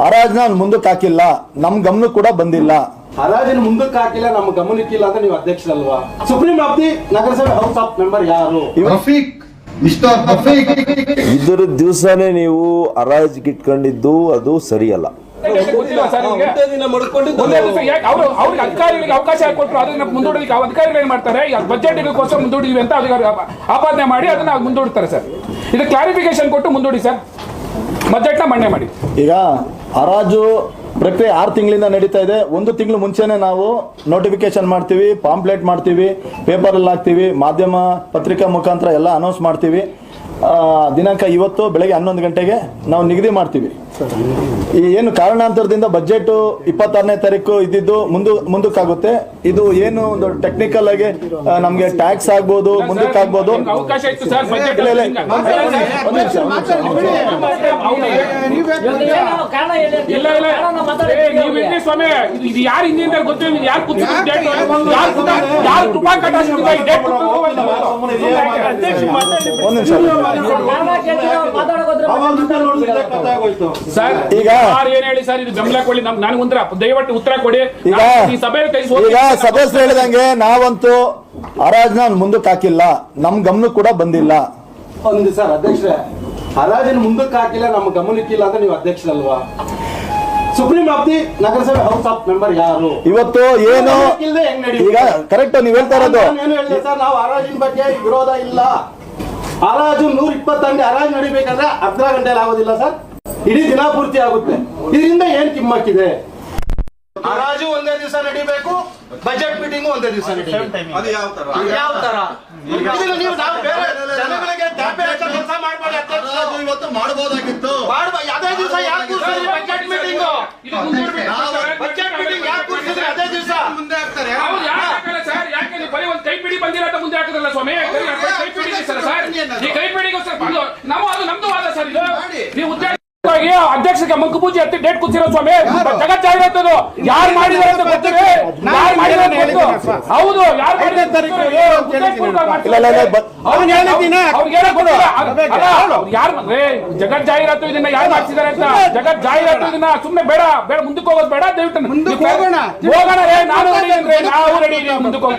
ಹರಾಜ್ನ ಮುಂದಕ್ಕೆ ಹಾಕಿಲ್ಲ ನಮ್ ಗಮನ ಕೂಡ ಬಂದಿಲ್ಲ. ಹರಾಜಿನ ಮುಂದಕ್ಕೆ ಹಾಕಿಲ್ಲ ನಮ್ಮ ಗಮನಕ್ಕಿಲ್ಲ ಅಂತ ನೀವು ಅಧ್ಯಕ್ಷರಲ್ವಾ? ಸುಪ್ರೀಂ ಆಪ್ತಿ ನಗರಸಭೆ ಹೌಸ್ ಆಫ್ ಮೆಂಬರ್ ಯಾರು? ರಫೀಕ್ ಇದ್ರ ದಿವಸನೇ ನೀವು ಹರಾಜಿಗೆ ಇಟ್ಕೊಂಡಿದ್ದು ಅದು ಸರಿಯಲ್ಲ. ಅವ್ರಿಗೆ ಅಧಿಕಾರಿಗಳಿಗೆ ಅವಕಾಶ ಕೊಟ್ಟರು ಅದನ್ನ ಮುಂದೂಡಲಿಕ್ಕೆ ಅಧಿಕಾರಿಗಳು ಏನ್ ಮಾಡ್ತಾರೆ? ಬಜೆಟ್ಗೋಸ್ಕರ ಮುಂದೂಡಿದ್ವಿ ಅಂತ ಅದಕ್ಕೆ ಆಪಾದನೆ ಮಾಡಿ ಅದನ್ನ ಮುಂದೂಡ್ತಾರೆ ಸರ್. ಇದು ಕ್ಲಾರಿಫಿಕೇಶನ್ ಕೊಟ್ಟು ಮುಂದೂಡಿ ಸರ್. ಬಜೆಟ್ನ ಮಣ್ಣೆ ಮಾಡಿ. ಈಗ ಹರಾಜು ಪ್ರಕ್ರಿಯೆ ಆರು ತಿಂಗಳಿಂದ ನಡೀತಾ ಇದೆ. ಒಂದು ತಿಂಗಳು ಮುಂಚೆನೆ ನಾವು ನೋಟಿಫಿಕೇಶನ್ ಮಾಡ್ತೀವಿ ಪಾಂಪ್ಲೆಟ್ ಮಾಡ್ತೀವಿ ಪೇಪರಲ್ಲಿ ಹಾಕ್ತೀವಿ ಮಾಧ್ಯಮ ಪತ್ರಿಕಾ ಮುಖಾಂತರ ಎಲ್ಲ ಅನೌನ್ಸ್ ಮಾಡ್ತೀವಿ. ಆ, ದಿನಾಂಕ ಇವತ್ತು ಬೆಳಗ್ಗೆ ಹನ್ನೊಂದು ಗಂಟೆಗೆ ನಾವು ನಿಗದಿ ಮಾಡ್ತೀವಿ. ಈ ಏನು ಕಾರಣಾಂತರದಿಂದ ಬಜೆಟ್ ಇಪ್ಪತ್ತಾರನೇ ತಾರೀಕು ಇದ್ದಿದ್ದು ಮುಂದು ಮುಂದಕ್ಕಾಗುತ್ತೆ? ಇದು ಏನು ಒಂದು ಟೆಕ್ನಿಕಲ್ ಆಗಿ ನಮ್ಗೆ ಟ್ಯಾಕ್ಸ್ ಆಗ್ಬೋದು ಮುಂದಕ್ಕಾಗ್ಬೋದು? ನಿಮ್ಗೆ ಅವಕಾಶ ಇತ್ತು ಸರ್ ಬಜೆಟ್ ಇಲ್ಲ, ಇಲ್ಲ, ಇಲ್ಲ. ಒಂದ್ ನಿಮಿಷ, ಸರ್ ಈಗ- ಯಾರು ಏನ್ ಹೇಳಿ ಸರ್ ಇದು ಗಮನ ಕೊಡಿ ನಮ್ ನನಗೆ ಉತ್ತರ ದಯವಿಟ್ಟು ಉತ್ತರ ಕೊಡಿ. ಈಗ ಈ ಸಭೆ ಕೈ ಸೋತಿ- ಈಗ ಸದಸ್ಯರು ಹೇಳಿದಂಗೆ ನಾವಂತೂ ಹರಾಜ್ನ ಮುಂದಕ್ಕೆ ಹಾಕಿಲ್ಲ ನಮ್ ಗಮನ ಕೂಡ ಬಂದಿಲ್ಲ. ಒಂದು ಸರ್ ಅಧ್ಯಕ್ಷರೇ ಹರಾಜಿನ ಮುಂದಕ್ಕೆ ಹಾಕಿಲ್ಲ ನಮ್ಮ ಗಮನಕ್ಕಿಲ್ಲ ಅಂತ ನೀವು ಅಧ್ಯಕ್ಷರಲ್ವಾ? ಸುಪ್ರೀಂ ಆಫ್ ದಿ ನಗರಸಭೆ ಹೌಸ್ ಆಫ್ ಮೆಂಬರ್ ಯಾರು? ಇವತ್ತು ಏನು ಗಮನಕ್ಕಿಲ್ದೆ ಹೆಂಗ್ ನಡೆಯುತ್ತೆ? ಈಗ ಕರೆಕ್ಟ್ ನೀವ್ ಹೇಳ್ತಾ ಇರೋದು. ನಾನು ಏನು ಹೇಳಿದೆ ಸರ್ ನಾವು ಹರಾಜಿನ ಬಗ್ಗೆ ವಿರೋಧ ಇಲ್ಲ. ಹರಾಜು ನೂರ ಇಪ್ಪತ್ತಂಗೆ ಹರಾಜು ನಡಿಬೇಕಂದ್ರೆ ಅರ್ಧ ಗಂಟೆಯಲ್ಲಿ ಆಗೋದಿಲ್ಲ ಸರ್. ಇಡೀ ದಿನ ಪೂರ್ತಿ ಆಗುತ್ತೆ. ಇದರಿಂದ ಏನ್ ಕಿಮ್ಮಕ್ಕಿದೆ? ಹರಾಜು ಒಂದೇ ದಿವಸ ನಡಿಬೇಕು ಬಜೆಟ್ ಮೀಟಿಂಗ್ ಒಂದೇ ದಿವಸ ನಡೀತಾರೆ ಅದು ಯಾವ ತರ? ಯಾವ ತರ? ನೀವು ನಾವು ಬೇರೆ ಜನಗಳಿಗೆ ತ್ಯಾಪೆ ಹಚ್ಚೋ ಕೆಲಸ ಮಾಡ್ಬೇಡಿ ಅಧ್ಯಕ್ಷರು. ಹರಾಜು ಇವತ್ತು ಮಾಡಬಹುದಾಗಿತ್ತು ಮಾಡಬಹುದು ಅದೇ ದಿವಸ ಯಾಕೆ ಕೂರ್ಸಿದ್ರಿ ಬಜೆಟ್ ಮೀಟಿಂಗ್ ಇದು ಮುಂದೂಡ್ಬೇಕು ಬಜೆಟ್ ಮೀಟಿಂಗ್ ಯಾಕೆ ಕೂರ್ಸಿದ್ರಿ ಅದೇ ದಿವಸ ಮುಂದೆ ಹಾಕ್ತಾರೆ ಹೌದು, ಯಾಕೆ ಹಾಕಲ್ಲ ಸರ್ ಯಾಕೆ ನೀವು ಬರೀ ಒಂದು ಕೈಪಿಡಿ ಬಂದಿರ ಹಾಕಿದ್ರಲ್ಲ ಸ್ವಾಮಿ ಕೈ- ಸರ್ ಸರ್. ಈ ಕೈಪಿಡಿಗೋಸ್ಕರ ಬಂದು ನಾವು ಅದು ನಮ್ದು ವಾದ ಸರ್ ಇದು. ನೀವು ಮಂಕು ಪೂಜೆ ಹತ್ತಿ ಡೇಟ್ ಕೂತಿರೋ ಸ್ವಾಮಿ ಜಗತ್ ಜಾಹಿರಾತದು ಯಾರು ಮಾಡಿದಾರೆ ಅಂತ ಗೊತ್ತಿದೆ. ಯಾರು ಮಾಡಿದಾರೆ ಅಂತ ಹೌದು ಯಾರು ಜಗತ್ ಜಾಹೀರಾತು ಇದನ್ನ ಯಾರು ಮಾಡ್ತಿದ್ದಾರೆ ಅಂತ ಜಗತ್ ಜಾಹೀರಾತು ಇದನ್ನ ಸುಮ್ಮನೆ ಬೇಡ ಬೇಡ ಮುಂದಕ್ಕೆ ಹೋಗೋದು ಬೇಡ ದಯವಿಟ್ಟು ಮುಂದಕ್ಕೆ ಹೋಗೋಣ ಹೋಗೋಣ ರೇ ನಾನು ರೆಡಿ ಅಂದ್ರೆ ನಾವು ರೆಡಿ ಇದೀವಿ ಮುಂದಕ್ಕೆ ಹೋಗೋಣ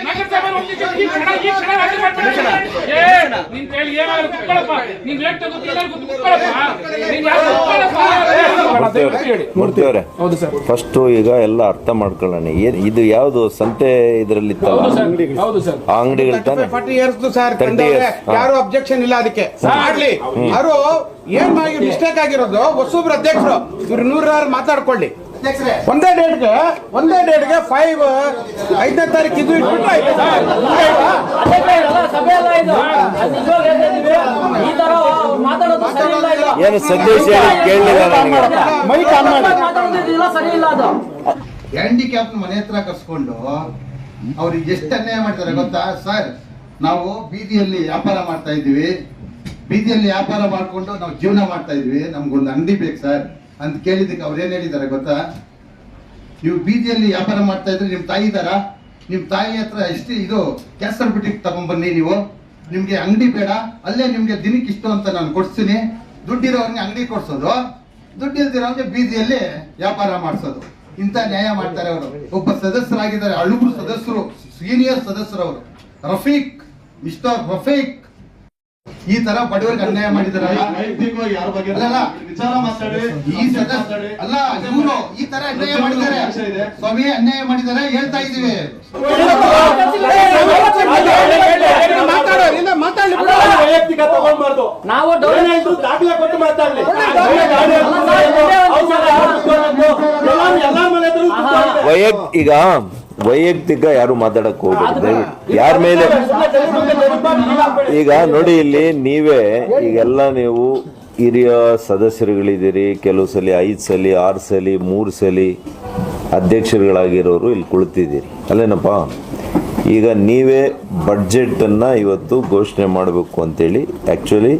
ನಗರಸಭೆ ಈ ಕ್ಷಣ ಈ ಕ್ಷಣ ರದ್ದು ಮಾಡ್ತಾರೆ ಏನ್ ಲೇಟ್ ಇದ್ದೀರಿ? ಮೂರ್ತಿಯವರೇ ಹೌದು ಸರ್. ಫಸ್ಟ್ ಈಗ ಎಲ್ಲ ಅರ್ಥ ಮಾಡ್ಕೊಳ್ಳೋಣ ಏನ್ ಇದು ಯಾವ್ದು ಸಂತೆ ಇದ್ರಲ್ಲಿ ಇತ್ತಲ್ಲ? ಹೌದು ಸರ್ ಆ ಅಂಗಡಿಗಳು ತಾನೆ? ಫಾರ್ಟಿ ಇಯರ್ಸ್ ಸರ್ 30 ಕಂಡವ್ರೆ. years, ಹಾ. ಯಾರು ಅಬ್ಜೆಕ್ಷನ್ ಇಲ್ಲ ಅದಕ್ಕೆ. ಮಾಡ್ಲಿ. ಯಾರು ಏನ್ ಮಾಡಿ ಮಿಸ್ಟೇಕ್ ಆಗಿರೋದು? ಹೊಸೊಬ್ರು ಅಧ್ಯಕ್ಷರು. ಇವ್ರು ನೂರಾರು ಮಾತಾಡ್ಕೊಳ್ಳಿ. ಒಂದೇ ಡೇಟ್ಗೆ ಒಂದೇ ಡೇಟ್ಗೆ ಫೈವ್ ಐದನೇ ತಾರೀಕು ಇದು ಇಟ್ಬಿಟ್ಟು ಐದನೇ ತಾರೀಕು. ಮುಂದೆ ಇಲ್ವಾ? ಸಭೆ ಅಲ್ಲ ಇದು ಅದು ನಿಜವಾಗ್ ಹೇಳ್ತಿದೀವಿ. ಈ ತರ ಮಾತಾಡೋದು ಸರಿ ಇಲ್ಲ ಇದು. ಏನು ಸಂದೇಶ ಕೇಳಲಿಲ್ಲ ನನಗೆ. ಮೈಕ್ ಆನ್ ಮಾಡಿ. ಮಾತಾಡೋದು ಇದೆಲ್ಲ ಸರಿ ಅದು. ಹ್ಯಾಂಡಿಕ್ಯಾಪ್ ಮನೆ ಹತ್ರ ಕರ್ಸ್ಕೊಂಡು ಅವ್ರಿಗೆ ಎಷ್ಟು ಅನ್ಯಾಯ ಮಾಡ್ತಾರೆ ಗೊತ್ತಾ? ಸರ್ ನಾವು ಬೀದಿಯಲ್ಲಿ ವ್ಯಾಪಾರ ಮಾಡ್ತಾ ಇದ್ದೀವಿ. ಬೀದಿಯಲ್ಲಿ ವ್ಯಾಪಾರ ಮಾಡ್ಕೊಂಡು ನಾವು ಜೀವನ ಮಾಡ್ತಾ ಇದ್ವಿ ನಮ್ಗೊಂದು ಅಂಗಡಿ ಬೇಕು ಸರ್ ಅಂತ ಕೇಳಿದಕ್ಕೆ ಅವ್ರು ಏನ್ ಹೇಳಿದ್ದಾರೆ ಗೊತ್ತಾ? ನೀವು ಬೀದಿಯಲ್ಲಿ ವ್ಯಾಪಾರ ಮಾಡ್ತಾ ಇದ್ರೆ ನಿಮ್ ತಾಯಿ ಇದಾರ ನಿಮ್ ತಾಯಿ ಹತ್ರ ಎಷ್ಟು ಇದು ಕ್ಯಾಸರ್ ಬಿಟ್ಟಿಗೆ ತಗೊಂಡ್ಬನ್ನಿ ನೀವು. ನಿಮ್ಗೆ ಅಂಗಡಿ ಬೇಡ. ಅಲ್ಲೇ ನಿಮ್ಗೆ ದಿನಕ್ಕೆ ಇಷ್ಟು ಅಂತ ನಾನು ಕೊಡ್ಸ್ತೀನಿ. ದುಡ್ಡಿರೋರ್ಗೆ ಅಂಗಡಿ ಕೊಡ್ಸೋದು, ದುಡ್ಡಿಲ್ದಿರೋರ್ಗೆ ಬೀದಿಯಲ್ಲಿ ವ್ಯಾಪಾರ ಮಾಡಿಸೋದು. ಇಂಥ ನ್ಯಾಯ ಮಾಡ್ತಾರೆ ಅವರು. ಒಬ್ಬ ಸದಸ್ಯರಾಗಿದ್ದಾರೆ ಅಳುಗುರು ಸದಸ್ಯರು, ಸೀನಿಯರ್ ಸದಸ್ಯರವರು ರಫೀಕ್, ಮಿಸ್ಟರ್ ರಫೀಕ್. ಈ ತರ ಬಡವರಿಗೆ ಅನ್ಯಾಯ ಮಾಡಿದಾರಲ್ಲ ನೈತಿಕವಾಗಿ ಯಾರ ಬಗ್ಗೆ ಅಲ್ಲಲ್ಲ. ವಿಚಾರ ಮಾತಾಡಿ ಈ ಸದಸ್ಯ ಅಲ್ಲ ಇವರು ಈ ತರ ಅನ್ಯಾಯ ಮಾಡಿದ್ದಾರೆ. ಸ್ವಾಮಿ ಅನ್ಯಾಯ ಮಾಡಿದ್ದಾರೆ ಹೇಳ್ತಾ ಇದೀವಿ. ವೈಯಕ್ತಿಕ ತಗೊಂಡ್ಬಾರ್ದು ನಾವು ದಾಖಲೆ ಕೊಟ್ಟು ಮಾತಾಡ್ಲಿ. ವೈಯಕ್ತಿಕ ಯಾರು ಮಾತಾಡಕ್ ಹೋಗ್ಬೇಡಿ. ದಯವಿಟ್ಟು. ಯಾರ ಮೇಲೆ ಈಗ ನೋಡಿ ಇಲ್ಲಿ ನೀವೇ ಈಗೆಲ್ಲ ನೀವು ಹಿರಿಯ ಸದಸ್ಯರುಗಳಿದ್ದೀರಿ. ಕೆಲವು ಸಲ ಐದು ಸಲ ಆರು ಸಲ ಮೂರು ಸಲ ಅಧ್ಯಕ್ಷರುಗಳಾಗಿರೋರು ಇಲ್ಲಿ ಕುಳಿತಿದ್ದೀರಿ. ಅಲ್ಲೇನಪ್ಪ? ಈಗ ನೀವೇ ಬಡ್ಜೆಟನ್ನು ಇವತ್ತು ಘೋಷಣೆ ಮಾಡಬೇಕು ಅಂತೇಳಿ ಆ್ಯಕ್ಚುಲಿ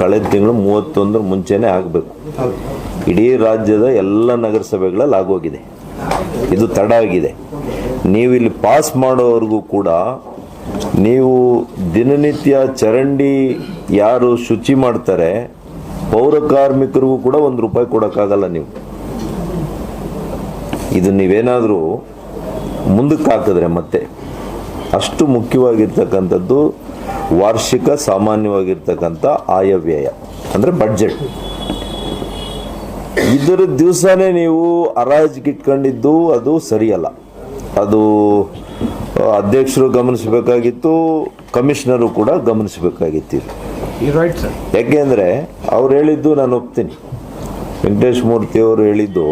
ಕಳೆದ ತಿಂಗಳು ಮೂವತ್ತೊಂದರ ಮುಂಚೆನೇ ಆಗಬೇಕು. ಇಡೀ ರಾಜ್ಯದ ಎಲ್ಲ ನಗರಸಭೆಗಳಲ್ಲಿ ಆಗೋಗಿದೆ. ಇದು ತಡ ಆಗಿದೆ. ನೀವು ಇಲ್ಲಿ ಪಾಸ್ ಮಾಡೋವರೆಗೂ ಕೂಡ ನೀವು ದಿನನಿತ್ಯ ಚರಂಡಿ ಯಾರು ಶುಚಿ ಮಾಡ್ತಾರೆ, ಪೌರ ಕಾರ್ಮಿಕರಿಗೂ ಕೂಡ ಒಂದು ರೂಪಾಯಿ ಕೊಡೋಕ್ಕಾಗಲ್ಲ ನೀವು. ಇದು ನೀವೇನಾದರೂ ಮುಂದಕ್ಕೆ ಹಾಕಿದ್ರೆ ಮತ್ತೆ ಅಷ್ಟು ಮುಖ್ಯವಾಗಿರ್ತಕ್ಕಂಥದ್ದು ವಾರ್ಷಿಕ ಸಾಮಾನ್ಯವಾಗಿರ್ತಕ್ಕಂಥ ಆಯವ್ಯಯ, ಅಂದರೆ ಬಡ್ಜೆಟ್ ಇದರ ದಿವಸನೇ ನೀವು ಹರಾಜಿಗೆ ಇಟ್ಕೊಂಡಿದ್ದು ಅದು ಸರಿಯಲ್ಲ. ಅದು ಅಧ್ಯಕ್ಷರು ಗಮನಿಸಬೇಕಾಗಿತ್ತು ಕಮಿಷನರು ಕೂಡ ಗಮನಿಸಬೇಕಾಗಿತ್ತು. ಯಾಕೆಂದರೆ ಯಾಕೆಂದ್ರೆ ಅವ್ರು ಹೇಳಿದ್ದು ನಾನು ಒಪ್ತೀನಿ. ವೆಂಕಟೇಶ್ ಮೂರ್ತಿ ಅವರು ಹೇಳಿದ್ದು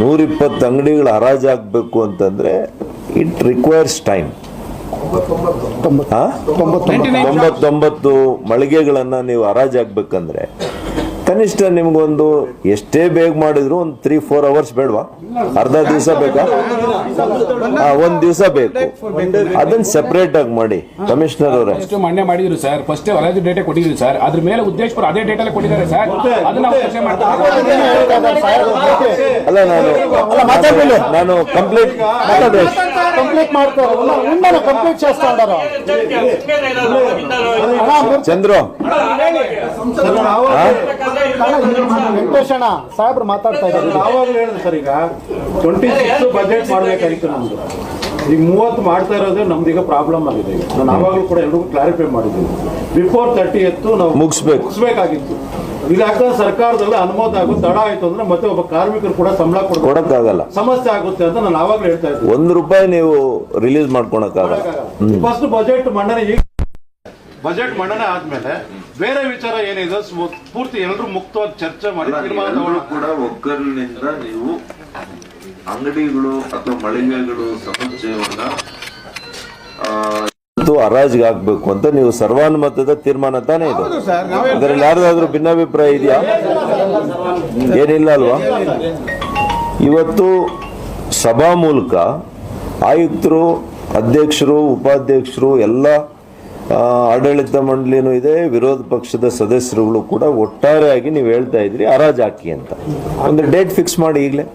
ನೂರಿಪ್ಪತ್ತು ಅಂಗಡಿಗಳು ಹರಾಜಾಗಬೇಕು ಅಂತಂದರೆ ಇಟ್ ರಿಕ್ವೈರ್ಸ್ ಟೈಮ್ ತೊಂಬತ್ತೊಂಬತ್ತು. ಮಳಿಗೆಗಳನ್ನು ನೀವು ಹರಾಜಾಗ್ಬೇಕಂದ್ರೆ ಕನಿಷ್ಠ ನಿಮ್ಗೊಂದು ಎಷ್ಟೇ ಬೇಗ ಮಾಡಿದ್ರು ಒಂದು ತ್ರೀ ಫೋರ್ ಅವರ್ಸ್ ಬೇಡವಾ? ಅರ್ಧ ದಿವಸ ಬೇಕಾ? ಒಂದ್ ದಿವಸ ಬೇಕು. ಅದನ್ನ ಸೆಪರೇಟ್ ಆಗಿ ಮಾಡಿ ಕಮಿಷನರ್ ಅವರೇ. ಮೊನ್ನೆ ಮಾಡಿದ್ರು ಸರ್ ಫಸ್ಟ್ ಡೇಟ್ ಕೊಟ್ಟಿದ್ರು ಸರ್ ಅದ್ರ ಮೇಲೆ ಉದ್ದೇಶ ಅದೇ ಕೊಟ್ಟಿದ್ದಾರೆ ಸರ್ ಅಲ್ಲ ನಾನು ನಾನು ಕಂಪ್ಲೀಟ್ ಚಂದ್ರು. ವೆಂಕಟೇಶ್ ಅಣ್ಣ ಸಾಹೇಬ್ರು ಮಾತಾಡ್ತಾ ಇದ್ದಾರೆ. ಯಾವಾಗಲೂ ಹೇಳಿದ್ರು ಸರ್ ಈಗ ಟ್ವೆಂಟಿ ಸಿಕ್ಸ್ ಬಜೆಟ್ ಮಾಡ್ಬೇಕಾಗಿತ್ತು ನಮ್ದು. ಈಗ ಮೂವತ್ತು ಮಾಡ್ತಾ ಇರೋದು ನಮ್ದು ಈಗ ಪ್ರಾಬ್ಲಮ್ ಆಗಿದೆ. ಈಗ ನಾನು ಆವಾಗಲೂ ಕೂಡ ಎಲ್ರಿಗೂ ಕ್ಲಾರಿಫೈ ಮಾಡಿದ್ದೀನಿ. ಬಿಫೋರ್ ತರ್ಟಿ ಎತ್ತು ನಾವು ಮುಗಿಸ್ಬೇಕು. ಮುಗಿಸ್ಬೇಕಾಗಿತ್ತು. ಯಾಕಂದ್ರೆ ಸರ್ಕಾರದಲ್ಲಿ ಅನುಮೋದ ಆಗುತ್ತೆ ತಡ ಆಯ್ತು ಅಂದ್ರೆ ಮತ್ತೆ ಒಬ್ಬ ಕಾರ್ಮಿಕರು ಕೂಡ ಸಂಬಳ ಕೊಡಕ್ಕಾಗಲ್ಲ. ಸಮಸ್ಯೆ ಆಗುತ್ತೆ ಅಂತ ನಾನು ಆವಾಗಲೂ ಹೇಳ್ತಾ ಇದ್ದೀನಿ. ಒಂದು ರೂಪಾಯಿ ನೀವು ರಿಲೀಸ್ ಮಾಡ್ಕೊಳಕ್ಕಾಗಲ್ಲ. ಫಸ್ಟ್ ಬಜೆಟ್ ಮಂಡನೆ ಈಗ ಬಜೆಟ್ ಮಂಡನೆ ಆದ್ಮೇಲೆ ಬೇರೆ ವಿಚಾರ ಏನಿದೆ ಪೂರ್ತಿ ಎಲ್ಲರೂ ಮುಕ್ತವಾಗಿ ಚರ್ಚೆ ಮಾಡಿ ತೀರ್ಮಾನ ಕೂಡ ಒಗ್ಗರಿನಿಂದ ನೀವು ಅಂಗಡಿಗಳು ಅಥವಾ ಮಳಿಗೆಗಳು ಸಮುಚ್ಚಯವನ್ನ ಆ, ಇವತ್ತು ಹರಾಜಿಗೆ ಹಾಕ್ಬೇಕು ಅಂತ ನೀವು ಸರ್ವಾನುಮತದ ತೀರ್ಮಾನ ತಾನೇ ಇದು. ಅದರಲ್ಲಿ ಯಾರ್ದಾದ್ರೂ ಭಿನ್ನಾಭಿಪ್ರಾಯ ಇದೆಯಾ? ಏನಿಲ್ಲ ಅಲ್ವಾ? ಇವತ್ತು ಸಭಾ ಮೂಲಕ ಆಯುಕ್ತರು ಅಧ್ಯಕ್ಷರು ಉಪಾಧ್ಯಕ್ಷರು ಎಲ್ಲ ಆಡಳಿತ ಮಂಡಳಿನೂ ಇದೆ, ವಿರೋಧ ಪಕ್ಷದ ಸದಸ್ಯರುಗಳು ಕೂಡ ಒಟ್ಟಾರೆಯಾಗಿ ನೀವು ಹೇಳ್ತಾ ಇದ್ರಿ, ಅರಾಜಾಕಿ ಅಂತ. ಒಂದು ಡೇಟ್ ಫಿಕ್ಸ್ ಮಾಡಿ ಈಗಲೇ.